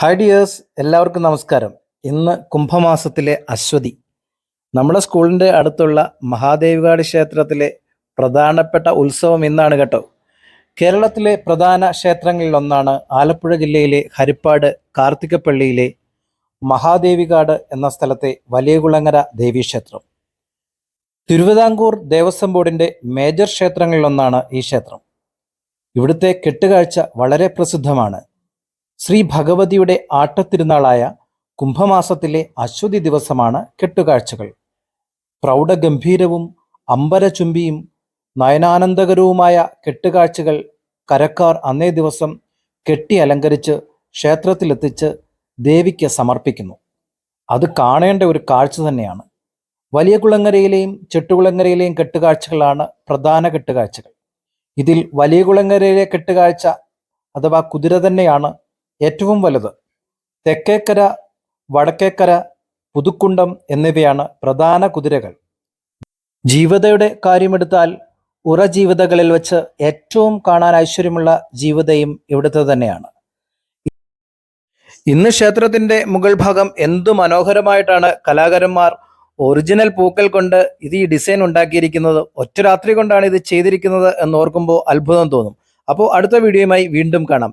Hi dears എല്ലാവർക്കും നമസ്കാരം. ഇന്ന് കുംഭമാസത്തിലെ അശ്വതി. നമ്മുടെ സ്കൂളിന്റെ അടുത്തുള്ള മഹാദേവികാട് ക്ഷേത്രത്തിലെ പ്രധാനപ്പെട്ട ഉത്സവം ഇന്നാണ് കേട്ടോ. കേരളത്തിലെ പ്രധാന ക്ഷേത്രങ്ങളിൽ ഒന്നാണ് ആലപ്പുഴ ജില്ലയിലെ ഹരിപ്പാട് കാർത്തികപ്പള്ളിയിലെ മഹാദേവികാട് എന്ന സ്ഥലത്തെ വലിയകുളങ്ങര ദേവീക്ഷേത്രം. തിരുവിതാംകൂർ ദേവസ്വം ബോർഡിന്റെ മേജർ ക്ഷേത്രങ്ങളിലൊന്നാണ് ഈ ക്ഷേത്രം. ഇവിടുത്തെ കെട്ടുകാഴ്ച വളരെ പ്രസിദ്ധമാണ്. ശ്രീ ഭഗവതിയുടെ ആട്ടത്തിരുന്നാളായ കുംഭമാസത്തിലെ അശ്വതി ദിവസമാണ് കെട്ടുകാഴ്ചകൾ. പ്രൗഢഗംഭീരവും അമ്പരചുംബിയും നയനാനന്ദകരവുമായ കെട്ടുകാഴ്ചകൾ കരക്കാർ അന്നേ ദിവസം കെട്ടി അലങ്കരിച്ച് ക്ഷേത്രത്തിലെത്തിച്ച് ദേവിക്ക് സമർപ്പിക്കുന്നു. അത് കാണേണ്ട ഒരു കാഴ്ച തന്നെയാണ്. വലിയ കുളങ്ങരയിലെയും ചെട്ടുകുളങ്ങരയിലെയും കെട്ടുകാഴ്ചകളാണ് പ്രധാന കെട്ടുകാഴ്ചകൾ. ഇതിൽ വലിയ കുളങ്ങരയിലെ കെട്ടുകാഴ്ച അഥവാ കുതിര തന്നെയാണ് ഏറ്റവും വലുത്. തെക്കേക്കര വടക്കേക്കര പുതുക്കുണ്ടം എന്നിവയാണ് പ്രധാന കുതിരകൾ. ജീവതയുടെ കാര്യമെടുത്താൽ ഉറ ജീവിതകളിൽ വെച്ച് ഏറ്റവും കാണാൻ ഐശ്വര്യമുള്ള ജീവിതയും ഇവിടുത്തെ തന്നെയാണ്. ഇന്ന് ക്ഷേത്രത്തിന്റെ മുകൾ ഭാഗം എന്തു മനോഹരമായിട്ടാണ് കലാകാരന്മാർ ഒറിജിനൽ പൂക്കൾ കൊണ്ട് ഇത് ഈ ഡിസൈൻ ഉണ്ടാക്കിയിരിക്കുന്നത് ഒറ്റ രാത്രി കൊണ്ടാണ് ഇത് ചെയ്തിരിക്കുന്നത് എന്ന് ഓർക്കുമ്പോൾ അത്ഭുതം തോന്നും. അപ്പോൾ അടുത്ത വീഡിയോയുമായി വീണ്ടും കാണാം.